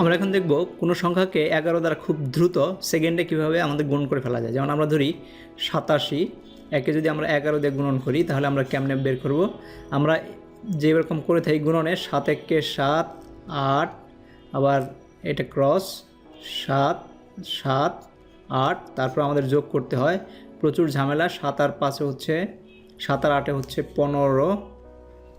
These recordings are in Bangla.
আমরা এখন দেখব কোনো সংখ্যাকে এগারো দ্বারা খুব দ্রুত সেকেন্ডে কীভাবে আমাদের গুণন করে ফেলা যায়। যেমন আমরা ধরি সাতাশি, একে যদি আমরা এগারো দিয়ে গুণন করি, তাহলে আমরা কেমনে বের করব? আমরা যে যেরকম করে থাকি গুণনে, সাত একে সাত, আট, আবার এটা ক্রস সাত সাত, আট, তারপর আমাদের যোগ করতে হয়। প্রচুর ঝামেলা, সাত আর পাঁচে হচ্ছে, সাত আর আটে হচ্ছে পনেরো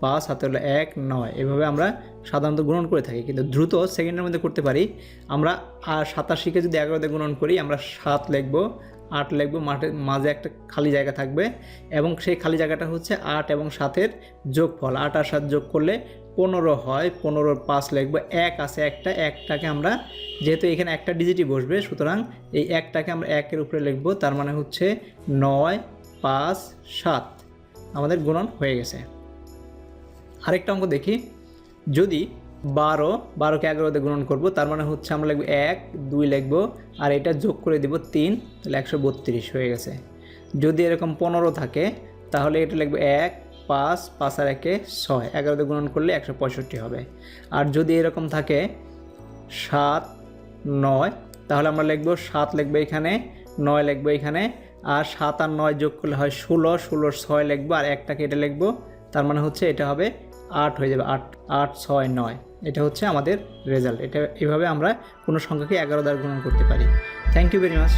পাঁচ হাতে হলো এক, নয়। এভাবে আমরা সাধারণত গুণন করে থাকি। কিন্তু দ্রুত সেকেন্ডের মধ্যে করতে পারি। আমরা আর সাতাশিকে যদি এগারোতে গুণন করি, আমরা সাত লিখব, আট লিখব, মাঠে, মাঝে একটা খালি জায়গা থাকবে এবং সেই খালি জায়গাটা হচ্ছে আট এবং সাতের যোগফল। আট আর সাত যোগ করলে পনেরো হয়। পনেরোর পাঁচ লিখব, এক আছে একটা। একটাকে আমরা, যেহেতু এখানে একটা ডিজিটই বসবে, সুতরাং এই একটাকে আমরা একের উপরে লিখব, তার মানে হচ্ছে নয়, পাঁচ, সাত। আমাদের গুণন হয়ে গেছে। আরেকটা অঙ্ক দেখি। যদি বারো, বারোকে এগারোতে গ্রহণ করব, তার মানে হচ্ছে আমরা লিখব এক, দুই লিখব, আর এটা যোগ করে দিব তিন, তাহলে একশো বত্রিশ হয়ে গেছে। যদি এরকম পনেরো থাকে, তাহলে এটা লিখব এক, পাঁচ পাঁচ আর একে ছয়, এগারোতে গ্রহণ করলে একশো পঁয়ষট্টি হবে। আর যদি এরকম থাকে, সাত, নয়, তাহলে আমরা লিখব সাত লিখব এখানে, নয় লিখব এখানে, আর সাত আর নয় যোগ করলে হয় ষোলো, ষোলোর ছয় লিখব, আর একটাকে এটা লিখব, তার মানে হচ্ছে এটা হবে আট হয়ে যাবে আট আট, ছয়, নয়। এটা হচ্ছে আমাদের রেজাল্ট এটা এভাবে আমরা কোনো সংখ্যাকে এগারো দ্বারা গ্রহণ করতে পারি। Thank you very much